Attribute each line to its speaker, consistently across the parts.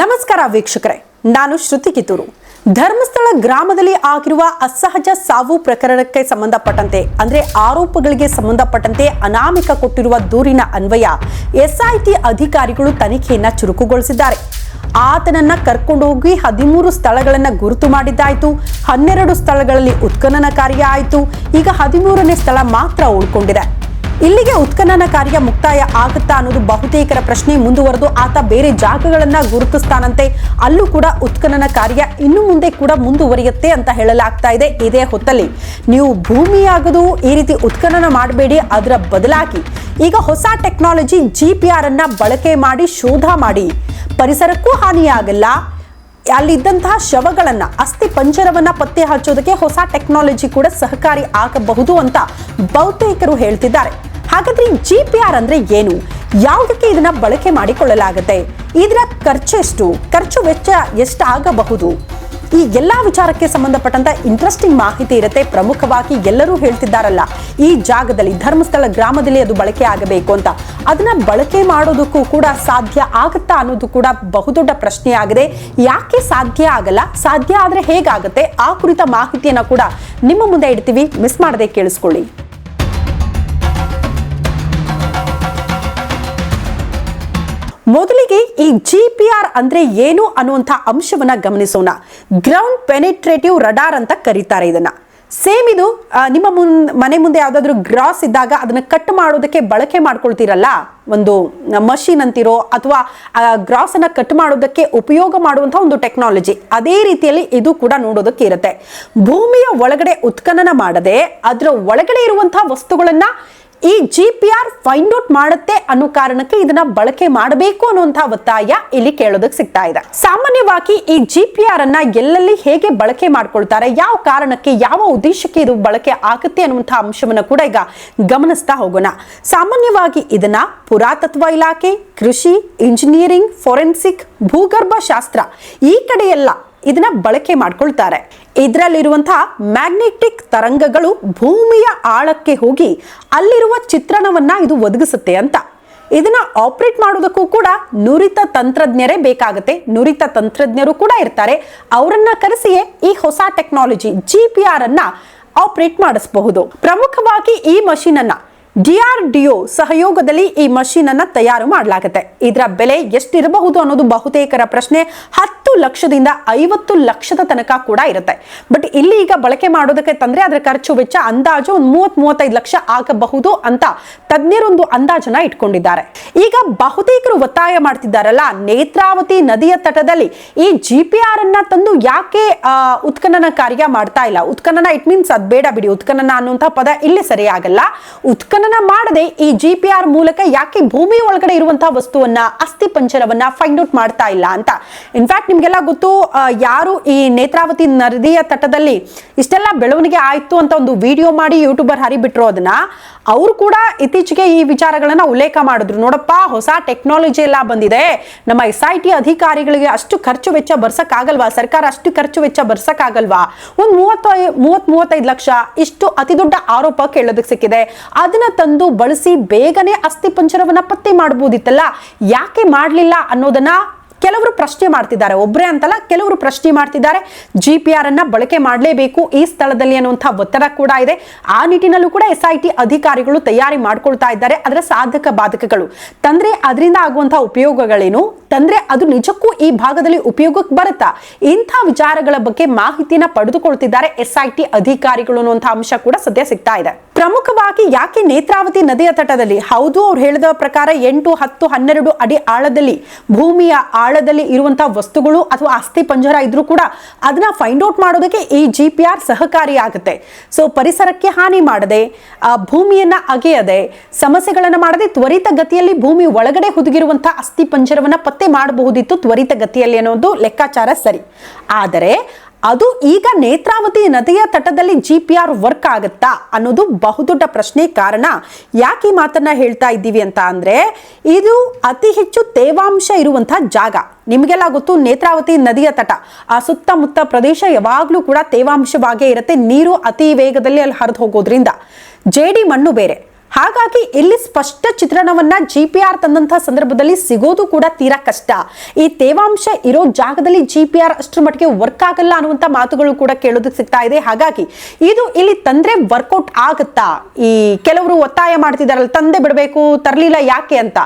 Speaker 1: ನಮಸ್ಕಾರ ವೀಕ್ಷಕರೇ, ನಾನು ಶ್ರುತಿ ಕಿತ್ತೂರು. ಧರ್ಮಸ್ಥಳ ಗ್ರಾಮದಲ್ಲಿ ಆಗಿರುವ ಅಸಹಜ ಸಾವು ಪ್ರಕರಣಕ್ಕೆ ಸಂಬಂಧಪಟ್ಟಂತೆ, ಅಂದರೆ ಆರೋಪಗಳಿಗೆ ಸಂಬಂಧಪಟ್ಟಂತೆ ಅನಾಮಿಕ ಕೊಟ್ಟಿರುವ ದೂರಿನ ಅನ್ವಯ ಎಸ್ಐಟಿ ಅಧಿಕಾರಿಗಳು ತನಿಖೆಯನ್ನ ಚುರುಕುಗೊಳಿಸಿದ್ದಾರೆ. ಆತನನ್ನ ಕರ್ಕೊಂಡು ಹೋಗಿ ಹದಿಮೂರು ಸ್ಥಳಗಳನ್ನ ಗುರುತು ಮಾಡಿದ್ದಾಯ್ತು. ಹನ್ನೆರಡು ಸ್ಥಳಗಳಲ್ಲಿ ಉತ್ಖನನ ಕಾರ್ಯ ಆಯಿತು ಈಗ ಹದಿಮೂರನೇ ಸ್ಥಳ ಮಾತ್ರ ಉಳ್ಕೊಂಡಿದೆ. ಇಲ್ಲಿಗೆ ಉತ್ಖನನ ಕಾರ್ಯ ಮುಕ್ತಾಯ ಆಗುತ್ತಾ ಅನ್ನೋದು ಬಹುತೇಕರ ಪ್ರಶ್ನೆ ಮುಂದುವರೆದು ಆತ ಬೇರೆ ಜಾಗಗಳನ್ನ ಗುರುತಿಸ್ತಾನಂತೆ. ಅಲ್ಲೂ ಕೂಡ ಉತ್ಖನನ ಕಾರ್ಯ ಇನ್ನು ಮುಂದೆ ಕೂಡ ಮುಂದುವರಿಯುತ್ತೆ ಅಂತ ಹೇಳಲಾಗ್ತಾ ಇದೆ. ಇದೇ ಹೊತ್ತಲ್ಲಿ ನೀವು ಭೂಮಿಯಾಗದು ಈ ರೀತಿ ಉತ್ಖನನ ಮಾಡಬೇಡಿ, ಅದರ ಬದಲಾಗಿ ಈಗ ಹೊಸ ಟೆಕ್ನಾಲಜಿ ಜಿ ಪಿ ಆರ್ ಅನ್ನ ಬಳಕೆ ಮಾಡಿ ಶೋಧ ಮಾಡಿ. ಪರಿಸರಕ್ಕೂ ಹಾನಿಯಾಗಲ್ಲ ಅಲ್ಲಿದ್ದಂತಹ ಶವಗಳನ್ನು, ಅಸ್ಥಿ ಪಂಜರವನ್ನ ಪತ್ತೆ ಹಚ್ಚೋದಕ್ಕೆ ಹೊಸ ಟೆಕ್ನಾಲಜಿ ಕೂಡ ಸಹಕಾರಿ ಆಗಬಹುದು ಅಂತ ಬಹುತೇಕರು ಹೇಳ್ತಿದ್ದಾರೆ. ಹಾಗಾದ್ರೆ ಜಿ ಪಿ ಆರ್ ಅಂದ್ರೆ ಏನು? ಯಾವುದಕ್ಕೆ ಇದನ್ನ ಬಳಕೆ ಮಾಡಿಕೊಳ್ಳಲಾಗುತ್ತೆ? ಇದರ ಖರ್ಚೆಷ್ಟು? ಖರ್ಚು ವೆಚ್ಚ ಎಷ್ಟಾಗಬಹುದು? ಈ ಎಲ್ಲಾ ವಿಚಾರಕ್ಕೆ ಸಂಬಂಧಪಟ್ಟಂತ ಇಂಟ್ರೆಸ್ಟಿಂಗ್ ಮಾಹಿತಿ ಇರುತ್ತೆ. ಪ್ರಮುಖವಾಗಿ ಎಲ್ಲರೂ ಹೇಳ್ತಿದ್ದಾರಲ್ಲ, ಈ ಜಾಗದಲ್ಲಿ, ಧರ್ಮಸ್ಥಳ ಗ್ರಾಮದಲ್ಲಿ ಅದು ಬಳಕೆ ಆಗಬೇಕು ಅಂತ. ಅದನ್ನ ಬಳಕೆ ಮಾಡೋದಕ್ಕೂ ಕೂಡ ಸಾಧ್ಯ ಆಗುತ್ತಾ ಅನ್ನೋದು ಕೂಡ ಬಹುದೊಡ್ಡ ಪ್ರಶ್ನೆಯಾಗಿದೆ ಯಾಕೆ ಸಾಧ್ಯ ಆಗಲ್ಲ? ಸಾಧ್ಯ ಆದ್ರೆ ಹೇಗಾಗುತ್ತೆ? ಆ ಕುರಿತ ಮಾಹಿತಿಯನ್ನ ಕೂಡ ನಿಮ್ಮ ಮುಂದೆ ಇಡ್ತೀವಿ. ಮಿಸ್ ಮಾಡದೆ ಕೇಳಿಸ್ಕೊಳ್ಳಿ. ಮೊದಲಿಗೆ ಈ ಜಿ ಪಿ ಆರ್ ಅಂದ್ರೆ ಏನು ಅನ್ನುವಂಥ ಅಂಶವನ್ನ ಗಮನಿಸೋಣ. ಗ್ರೌಂಡ್ ಪೆನಿಟ್ರೇಟಿವ್ ರಡಾರ್ ಅಂತ ಕರೀತಾರೆ ಇದನ್ನ. ಸೇಮ್ ಇದು ನಿಮ್ಮ ಮುನ್, ಮನೆ ಮುಂದೆ ಯಾವುದಾದ್ರೂ ಗ್ರಾಸ್ ಇದ್ದಾಗ ಅದನ್ನ ಕಟ್ ಮಾಡೋದಕ್ಕೆ ಬಳಕೆ ಮಾಡ್ಕೊಳ್ತೀರಲ್ಲ? ಒಂದು ಮಷಿನ್ ಅಂತಿರೋ ಅಥವಾ ಗ್ರಾಸ್ ಅನ್ನ ಕಟ್ ಮಾಡೋದಕ್ಕೆ ಉಪಯೋಗ ಮಾಡುವಂತಹ ಒಂದು ಟೆಕ್ನಾಲಜಿ ಅದೇ ರೀತಿಯಲ್ಲಿ ಇದು ಕೂಡ ನೋಡೋದಕ್ಕೆ ಇರುತ್ತೆ. ಭೂಮಿಯ ಒಳಗಡೆ ಉತ್ಖನನ ಮಾಡದೆ, ಅದರ ಒಳಗಡೆ ಇರುವಂತಹ ವಸ್ತುಗಳನ್ನ ಈ G P R find out ಮಾಡುತ್ತೆ ಅನ್ನೋ ಕಾರಣಕ್ಕೆ ಇದನ್ನ ಬಳಕೆ ಮಾಡಬೇಕು ಅನ್ನುವಂತಹ ಒತ್ತಾಯ ಇಲ್ಲಿ ಕೇಳೋದಕ್ಕೆ ಸಿಗ್ತಾ ಇದೆ. ಸಾಮಾನ್ಯವಾಗಿ ಈ ಜಿ ಪಿ ಆರ್ ಅನ್ನ ಎಲ್ಲೆಲ್ಲಿ ಹೇಗೆ ಬಳಕೆ ಮಾಡ್ಕೊಳ್ತಾರೆ, ಯಾವ ಕಾರಣಕ್ಕೆ, ಯಾವ ಉದ್ದೇಶಕ್ಕೆ ಇದು ಬಳಕೆ ಆಗುತ್ತೆ ಅನ್ನುವಂತಹ ಅಂಶವನ್ನು ಕೂಡ ಈಗ ಗಮನಿಸ್ತಾ ಹೋಗೋಣ. ಸಾಮಾನ್ಯವಾಗಿ ಇದನ್ನ ಪುರಾತತ್ವ ಇಲಾಖೆ, ಕೃಷಿ ಇಂಜಿನಿಯರಿಂಗ್ ಫೋರೆನ್ಸಿಕ್ ಭೂಗರ್ಭ ಶಾಸ್ತ್ರ ಈ ಕಡೆ ಎಲ್ಲ ಇದನ್ನ ಬಳಕೆ ಮಾಡ್ಕೊಳ್ತಾರೆ. ಇದರಲ್ಲಿರುವಂತಹ ಮ್ಯಾಗ್ನೆಟಿಕ್ ತರಂಗಗಳು ಭೂಮಿಯ ಆಳಕ್ಕೆ ಹೋಗಿ ಅಲ್ಲಿರುವ ಚಿತ್ರಣವನ್ನ ಇದು ಒದಗಿಸುತ್ತೆ ಅಂತ. ಇದನ್ನ ಆಪರೇಟ್ ಮಾಡೋದಕ್ಕೂ ಕೂಡ ನುರಿತ ತಂತ್ರಜ್ಞರೇ ಬೇಕಾಗುತ್ತೆ. ನುರಿತ ತಂತ್ರಜ್ಞರು ಕೂಡ ಇರ್ತಾರೆ. ಅವರನ್ನ ಕರೆಸಿಯೇ ಈ ಹೊಸ ಟೆಕ್ನಾಲಜಿ ಜಿ ಪಿ ಆರ್ ಅನ್ನ ಆಪರೇಟ್ ಮಾಡಿಸಬಹುದು. ಪ್ರಮುಖವಾಗಿ ಈ ಮಷೀನ್ ಅನ್ನ ಡಿಆರ್ಡಿಒ ಸಹಯೋಗದಲ್ಲಿ ಈ ಮಷೀನ್ ಅನ್ನ ತಯಾರು ಮಾಡಲಾಗುತ್ತೆ. ಇದರ ಬೆಲೆ ಎಷ್ಟಿರಬಹುದು ಅನ್ನೋದು ಬಹುತೇಕರ ಪ್ರಶ್ನೆ ಹತ್ತು ಲಕ್ಷದಿಂದ ಐವತ್ತು ಲಕ್ಷದ ತನಕ ಕೂಡ ಇರುತ್ತೆ. ಬಟ್ ಇಲ್ಲಿ ಈಗ ಬಳಕೆ ಮಾಡೋದಕ್ಕೆ ತಂದ್ರೆ ಅದರ ಖರ್ಚು ವೆಚ್ಚ ಅಂದಾಜು ಒಂದು ಮೂವತ್ ಮೂವತ್ತೈದು ಲಕ್ಷ ಆಗಬಹುದು ಅಂತ ತಜ್ಞರೊಂದು ಅಂದಾಜನ್ನ ಇಟ್ಕೊಂಡಿದ್ದಾರೆ. ಈಗ ಬಹುತೇಕರು ಒತ್ತಾಯ ಮಾಡ್ತಿದ್ದಾರಲ್ಲ, ನೇತ್ರಾವತಿ ನದಿಯ ತಟದಲ್ಲಿ ಈ ಜಿ ಪಿ ಆರ್ ಅನ್ನ ತಂದು ಯಾಕೆ ಉತ್ಖನನ ಕಾರ್ಯ ಮಾಡ್ತಾ ಇಲ್ಲ? ಉತ್ಖನನ ಇಟ್ ಮೀನ್ಸ್ ಅದ್ ಬೇಡ ಬಿಡಿ, ಉತ್ಖನನ ಅನ್ನುವಂತಹ ಪದ ಇಲ್ಲಿ ಸರಿಯಾಗಲ್ಲ. ಉತ್ಖನನ ಮಾಡದೆ ಈ ಜಿ ಪಿ ಆರ್ ಮೂಲಕ ಯಾಕೆ ಭೂಮಿ ಒಳಗಡೆ ಇರುವಂತಹ ವಸ್ತುವನ್ನ, ಅಸ್ಥಿ ಪಂಚರವನ್ನ ಫೈಂಡ್ ಔಟ್ ಮಾಡ್ತಾ ಇಲ್ಲ ಅಂತ. ಇನ್ಫ್ಯಾಕ್ಟ್ ನಿಮ್ಗೆಲ್ಲ ಗೊತ್ತು ಯಾರು ಈ ನೇತ್ರಾವತಿ ನದಿಯ ತಟದಲ್ಲಿ ಇಷ್ಟೆಲ್ಲ ಬೆಳವಣಿಗೆ ಆಯ್ತು ಅಂತ ಒಂದು ವಿಡಿಯೋ ಮಾಡಿ ಯೂಟ್ಯೂಬರ್ ಹರಿಬಿಟ್ರು ಅದನ್ನ, ಅವರು ಕೂಡ ಇತ್ತೀಚೆಗೆ ಈ ವಿಚಾರಗಳನ್ನ ಉಲ್ಲೇಖ ಮಾಡಿದ್ರು. ನೋಡಪ್ಪ, ಹೊಸ ಟೆಕ್ನಾಲಜಿ ಎಲ್ಲ ಬಂದಿದೆ. ನಮ್ಮ ಎಸ್ ಐ ಟಿ ಅಧಿಕಾರಿಗಳಿಗೆ ಅಷ್ಟು ಖರ್ಚು ವೆಚ್ಚ ಬರ್ಸಕ್ಕಾಗಲ್ವಾ? ಸರ್ಕಾರ ಅಷ್ಟು ಖರ್ಚು ವೆಚ್ಚ ಬರ್ಸಕ್ಕಾಗಲ್ವಾ? ಒಂದು ಮೂವತ್ತು ಮೂವತ್ ಮೂವತ್ತೈದು ಲಕ್ಷ, ಇಷ್ಟು ಅತಿ ದೊಡ್ಡ ಆರೋಪ ಕೇಳೋದಕ್ಕೆ ಸಿಕ್ಕಿದೆ. ಅದನ್ನ ತಂದು ಬಳಸಿ ಬೇಗನೆ ಅಸ್ಥಿ ಪಂಜರವನ್ನ ಪತ್ತೆ ಮಾಡಬಹುದಿತ್ತಲ್ಲ ಯಾಕೆ ಮಾಡಲಿಲ್ಲ ಅನ್ನೋದನ್ನ ಕೆಲವರು ಪ್ರಶ್ನೆ ಮಾಡ್ತಿದ್ದಾರೆ. ಒಬ್ಬರೇ ಅಂತಲ್ಲ, ಕೆಲವರು ಪ್ರಶ್ನೆ ಮಾಡ್ತಿದ್ದಾರೆ. ಜಿ ಪಿ ಆರ್ ಅನ್ನ ಬಳಕೆ ಮಾಡಲೇಬೇಕು ಈ ಸ್ಥಳದಲ್ಲಿ ಅನ್ನುವಂಥ ಒತ್ತಡ ಕೂಡ ಇದೆ. ಆ ನಿಟ್ಟಿನಲ್ಲೂ ಕೂಡ ಎಸ್ ಐ ಟಿ ಅಧಿಕಾರಿಗಳು ತಯಾರಿ ಮಾಡ್ಕೊಳ್ತಾ ಇದ್ದಾರೆ. ಅದರ ಸಾಧಕ ಬಾಧಕಗಳು. ತಂದ್ರೆ ಅದರಿಂದ ಆಗುವಂತಹ ಉಪಯೋಗಗಳೇನು? ತಂದ್ರೆ ಅದು ನಿಜಕ್ಕೂ ಈ ಭಾಗದಲ್ಲಿ ಉಪಯೋಗಕ್ಕೆ ಬರುತ್ತಾ? ಇಂಥ ವಿಚಾರಗಳ ಬಗ್ಗೆ ಮಾಹಿತಿನ ಪಡೆದುಕೊಳ್ತಿದ್ದಾರೆ ಎಸ್ ಐ ಟಿ ಅಧಿಕಾರಿಗಳು ಅನ್ನುವಂಥ ಅಂಶ ಕೂಡ ಸದ್ಯ ಸಿಗ್ತಾ ಇದೆ. ಪ್ರಮುಖವಾಗಿ ಯಾಕೆ ನೇತ್ರಾವತಿ ನದಿಯ ತಟದಲ್ಲಿ? ಹೌದು, ಅವ್ರು ಹೇಳಿದ ಪ್ರಕಾರ ಎಂಟು, ಹತ್ತು, ಹನ್ನೆರಡು ಅಡಿ ಆಳದಲ್ಲಿ, ಭೂಮಿಯ ಆಳದಲ್ಲಿ ಇರುವಂತಹ ವಸ್ತುಗಳು ಅಥವಾ ಅಸ್ಥಿ ಪಂಜರ ಇದ್ರೂ ಕೂಡ ಅದನ್ನ ಫೈಂಡ್ ಔಟ್ ಮಾಡೋದಕ್ಕೆ ಈ ಜಿ ಪಿ ಆರ್ ಸಹಕಾರಿಯಾಗುತ್ತೆ ಸೊ ಪರಿಸರಕ್ಕೆ ಹಾನಿ ಮಾಡದೆ, ಆ, ಭೂಮಿಯನ್ನ ಅಗೆಯದೆ, ಸಮಸ್ಯೆಗಳನ್ನ ಮಾಡದೆ ತ್ವರಿತ ಗತಿಯಲ್ಲಿ ಭೂಮಿ ಒಳಗಡೆ ಹುದುಗಿರುವಂತಹ ಅಸ್ಥಿ ಪಂಜರವನ್ನ ಮಾಡಬಹುದಿತ್ತು ತ್ವರಿತ ಗತಿಯಲ್ಲಿ ಅನ್ನೋದು ಲೆಕ್ಕಾಚಾರ ಸರಿ. ಆದರೆ ಅದು ಈಗ ನೇತ್ರಾವತಿ ನದಿಯ ತಟದಲ್ಲಿ ಜಿ ಪಿ ಆರ್ ವರ್ಕ್ ಆಗುತ್ತಾ ಅನ್ನೋದು ಬಹುದೊಡ್ಡ ಪ್ರಶ್ನೆ ಕಾರಣ. ಯಾಕೆ ಈ ಮಾತನ್ನ ಹೇಳ್ತಾ ಇದ್ದೀವಿ ಅಂತ ಅಂದ್ರೆ, ಇದು ಅತಿ ಹೆಚ್ಚು ತೇವಾಂಶ ಇರುವಂತಹ ಜಾಗ. ನಿಮಗೆಲ್ಲ ಗೊತ್ತು ನೇತ್ರಾವತಿ ನದಿಯ ತಟ. ಆ ಸುತ್ತಮುತ್ತ ಪ್ರದೇಶ ಯಾವಾಗಲೂ ಕೂಡ ತೇವಾಂಶವಾಗೇ ಇರುತ್ತೆ. ನೀರು ಅತಿ ವೇಗದಲ್ಲಿ ಅಲ್ಲಿ ಹರಿದು ಹೋಗೋದ್ರಿಂದ. ಜೇಡಿ ಮಣ್ಣು ಬೇರೆ. ಹಾಗಾಗಿ ಇಲ್ಲಿ ಸ್ಪಷ್ಟ ಚಿತ್ರಣವನ್ನ ಜಿ ಪಿ ಆರ್ ತಂದಂತಹ ಸಂದರ್ಭದಲ್ಲಿ ಸಿಗೋದು ಕೂಡ ತೀರಾ ಕಷ್ಟ. ಈ ತೇವಾಂಶ ಇರೋ ಜಾಗದಲ್ಲಿ ಜಿ ಪಿ ಆರ್ ಅಷ್ಟರ ಮಟ್ಟಿಗೆ ವರ್ಕ್ ಆಗಲ್ಲ ಅನ್ನುವಂಥ ಮಾತುಗಳು ಕೂಡ ಕೇಳೋದಕ್ಕೆ ಸಿಗ್ತಾ ಇದೆ. ಹಾಗಾಗಿ ಇದು ಇಲ್ಲಿ ತಂದ್ರೆ ವರ್ಕೌಟ್ ಆಗುತ್ತಾ? ಈ ಕೆಲವರು ಒತ್ತಾಯ ಮಾಡ್ತಿದಾರಲ್ಲ, ತಂದೆ ಬಿಡಬೇಕು, ತರಲಿಲ್ಲ ಯಾಕೆ ಅಂತ?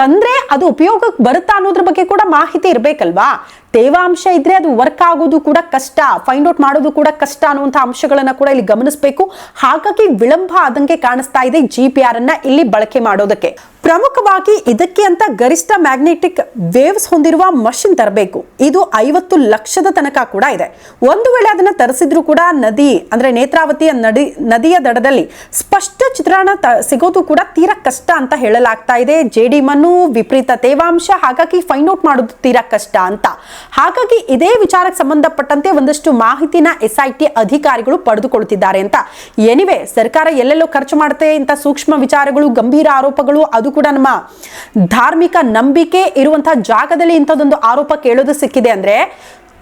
Speaker 1: ತಂದ್ರೆ ಅದು ಉಪಯೋಗಕ್ಕೆ ಬರುತ್ತಾ ಅನ್ನೋದ್ರ ಬಗ್ಗೆ ಕೂಡ ಮಾಹಿತಿ ಇರಬೇಕಲ್ವಾ? ತೇವಾಂಶ ಇದ್ರೆ ಅದು ವರ್ಕ್ ಆಗೋದು ಕೂಡ ಕಷ್ಟ ಫೈಂಡ್ ಔಟ್ ಮಾಡೋದು ಕೂಡ ಕಷ್ಟ ಅನ್ನುವಂಥ ಅಂಶಗಳನ್ನ ಕೂಡ ಇಲ್ಲಿ ಗಮನಿಸಬೇಕು. ಹಾಗಾಗಿ ವಿಳಂಬ ಆದಂಗೆ ಕಾಣಿಸ್ತಾ ಇದೆ ಜಿ ಪಿ ಆರ್ ಅನ್ನ ಇಲ್ಲಿ ಬಳಕೆ ಮಾಡೋದಕ್ಕೆ. ಪ್ರಮುಖವಾಗಿ ಇದಕ್ಕೆ ಅಂತ ಗರಿಷ್ಠ ಮ್ಯಾಗ್ನೆಟಿಕ್ ವೇವ್ಸ್ ಹೊಂದಿರುವ ಮಷಿನ್ ತರಬೇಕು. ಇದು ಐವತ್ತು ಲಕ್ಷದ ತನಕ ಕೂಡ ಇದೆ. ಒಂದು ವೇಳೆ ಅದನ್ನ ತರಿಸಿದ್ರು ಕೂಡ ನದಿ, ಅಂದ್ರೆ ನೇತ್ರಾವತಿಯ ನದಿ, ನದಿಯ ದಡದಲ್ಲಿ ಸ್ಪಷ್ಟ ಚಿತ್ರಣ ಸಿಗೋದು ಕೂಡ ತೀರಾ ಕಷ್ಟ ಅಂತ ಹೇಳಲಾಗ್ತಾ ಇದೆ. ಜೇಡಿ ಮನು, ವಿಪರೀತ ತೇವಾಂಶ, ಹಾಗಾಗಿ ಫೈಂಡ್ ಔಟ್ ಮಾಡೋದು ತೀರಾ ಕಷ್ಟ ಅಂತ. ಹಾಗಾಗಿ ಇದೇ ವಿಚಾರಕ್ಕೆ ಸಂಬಂಧಪಟ್ಟಂತೆ ಒಂದಷ್ಟು ಮಾಹಿತಿನ ಎಸ್ ಐ ಟಿ ಅಧಿಕಾರಿಗಳು ಪಡೆದುಕೊಳ್ತಿದ್ದಾರೆ ಅಂತ. ಎನಿವೆ ಸರ್ಕಾರ ಎಲ್ಲೆಲ್ಲೋ ಖರ್ಚು ಮಾಡುತ್ತೆ, ಇಂಥ ಸೂಕ್ಷ್ಮ ವಿಚಾರಗಳು, ಗಂಭೀರ ಆರೋಪಗಳು, ಅದು ಕೂಡ ನಮ್ಮ ಧಾರ್ಮಿಕ ನಂಬಿಕೆ ಇರುವಂತಹ ಜಾಗದಲ್ಲಿ ಇಂಥದ್ದೊಂದು ಆರೋಪ ಕೇಳೋದು ಸಿಕ್ಕಿದೆ ಅಂದ್ರೆ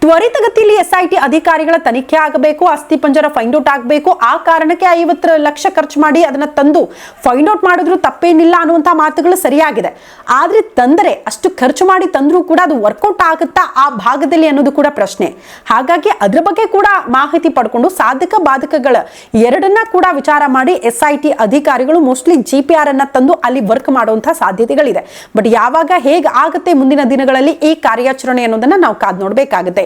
Speaker 1: ತ್ವರಿತಗತಿಯಲ್ಲಿ ಎಸ್ಐಟಿ ಅಧಿಕಾರಿಗಳ ತನಿಖೆ ಆಗಬೇಕು ಅಸ್ಥಿ ಪಂಜರ ಫೈಂಡ್ ಔಟ್ ಆಗಬೇಕು. ಆ ಕಾರಣಕ್ಕೆ ಐವತ್ತು ಲಕ್ಷ ಖರ್ಚು ಮಾಡಿ ಅದನ್ನ ತಂದು ಫೈಂಡ್ ಔಟ್ ಮಾಡಿದ್ರು ತಪ್ಪೇನಿಲ್ಲ ಅನ್ನುವಂಥ ಮಾತುಗಳು ಸರಿಯಾಗಿದೆ. ಆದರೆ ತಂದರೆ ಅಷ್ಟು ಖರ್ಚು ಮಾಡಿ ತಂದ್ರೂ ಕೂಡ ಅದು ವರ್ಕೌಟ್ ಆಗುತ್ತಾ ಆ ಭಾಗದಲ್ಲಿ ಅನ್ನೋದು ಕೂಡ ಪ್ರಶ್ನೆ. ಹಾಗಾಗಿ ಅದ್ರ ಬಗ್ಗೆ ಕೂಡ ಮಾಹಿತಿ ಪಡ್ಕೊಂಡು ಸಾಧಕ ಬಾಧಕಗಳ ಎರಡನ್ನ ಕೂಡ ವಿಚಾರ ಮಾಡಿ ಎಸ್ ಐ ಟಿ ಅಧಿಕಾರಿಗಳು ಮೋಸ್ಟ್ಲಿ ಜಿ ಪಿ ಆರ್ ಅನ್ನ ತಂದು ಅಲ್ಲಿ ವರ್ಕ್ ಮಾಡುವಂತಹ ಸಾಧ್ಯತೆಗಳಿದೆ. ಬಟ್ ಯಾವಾಗ ಹೇಗೆ ಆಗುತ್ತೆ ಮುಂದಿನ ದಿನಗಳಲ್ಲಿ ಈ ಕಾರ್ಯಾಚರಣೆ ಅನ್ನೋದನ್ನ ನಾವು ಕಾದ್ ನೋಡ್ಬೇಕಾಗುತ್ತೆ.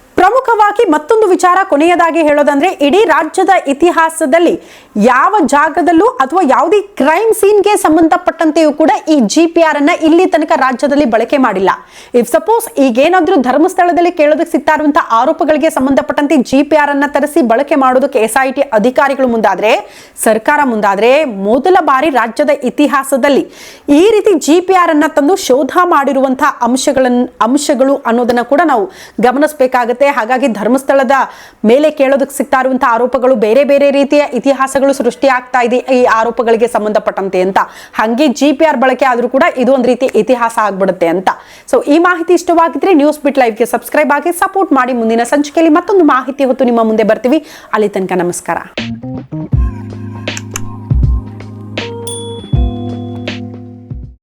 Speaker 1: ಪ್ರಮುಖವಾಗಿ ಮತ್ತೊಂದು ವಿಚಾರ ಕೊನೆಯದಾಗಿ ಹೇಳೋದಂದ್ರೆ ಇಡೀ ರಾಜ್ಯದ ಇತಿಹಾಸದಲ್ಲಿ ಯಾವ ಜಾಗದಲ್ಲೂ ಅಥವಾ ಯಾವುದೇ ಕ್ರೈಮ್ ಸೀನ್ಗೆ ಸಂಬಂಧಪಟ್ಟಂತೆಯೂ ಕೂಡ ಈ ಜಿ ಪಿ ಆರ್ ಅನ್ನ ಇಲ್ಲಿ ತನಕ ರಾಜ್ಯದಲ್ಲಿ ಬಳಕೆ ಮಾಡಿಲ್ಲ. ಇಫ್ ಸಪೋಸ್ ಈಗೇನಾದ್ರೂ ಧರ್ಮಸ್ಥಳದಲ್ಲಿ ಕೇಳೋದಕ್ಕೆ ಸಿಗ್ತಾ ಇರುವಂತಹ ಆರೋಪಗಳಿಗೆ ಸಂಬಂಧಪಟ್ಟಂತೆ ಜಿ ಪಿ ಆರ್ ಅನ್ನ ತರಿಸಿ ಬಳಕೆ ಮಾಡೋದಕ್ಕೆ ಎಸ್ ಐ ಟಿ ಅಧಿಕಾರಿಗಳು ಮುಂದಾದ್ರೆ, ಸರ್ಕಾರ ಮುಂದಾದ್ರೆ ಮೊದಲ ಬಾರಿ ರಾಜ್ಯದ ಇತಿಹಾಸದಲ್ಲಿ ಈ ರೀತಿ ಜಿ ಪಿ ಆರ್ ಅನ್ನ ತಂದು ಶೋಧ ಮಾಡಿರುವಂತಹ ಅಂಶಗಳನ್ನ ಅಂಶಗಳು ಅನ್ನೋದನ್ನ ಕೂಡ ನಾವು ಗಮನಿಸಬೇಕಾಗುತ್ತೆ. ಹಾಗಾಗಿ ಧರ್ಮಸ್ಥಳದ ಮೇಲೆ ಕೇಳೋದಕ್ಕೆ ಸಿಗ್ತಾ ಇರುವಂತಹ ಆರೋಪಗಳು ಬೇರೆ ಬೇರೆ ರೀತಿಯ ಇತಿಹಾಸಗಳು ಸೃಷ್ಟಿ ಆಗ್ತಾ ಇದೆ ಈ ಆರೋಪಗಳಿಗೆ ಸಂಬಂಧಪಟ್ಟಂತೆ ಅಂತ. ಹಂಗೆ ಜಿ ಪಿ ಆರ್ ಬಳಕೆ ಆದರೂ ಕೂಡ ಇದು ಒಂದು ರೀತಿ ಇತಿಹಾಸ ಆಗ್ಬಿಡುತ್ತೆ ಅಂತ. ಸೊ ಈ ಮಾಹಿತಿ ಇಷ್ಟವಾಗಿದ್ರೆ ನ್ಯೂಸ್ ಬಿಟ್ ಲೈವ್ಗೆ ಸಬ್ಸ್ಕ್ರೈಬ್ ಆಗಿ ಸಪೋರ್ಟ್ ಮಾಡಿ ಮುಂದಿನ ಸಂಚಿಕೆಯಲ್ಲಿ ಮತ್ತೊಂದು ಮಾಹಿತಿ ಹೊತ್ತು ನಿಮ್ಮ ಮುಂದೆ ಬರ್ತೀವಿ. ಅಲ್ಲಿ ತನಕ ನಮಸ್ಕಾರ.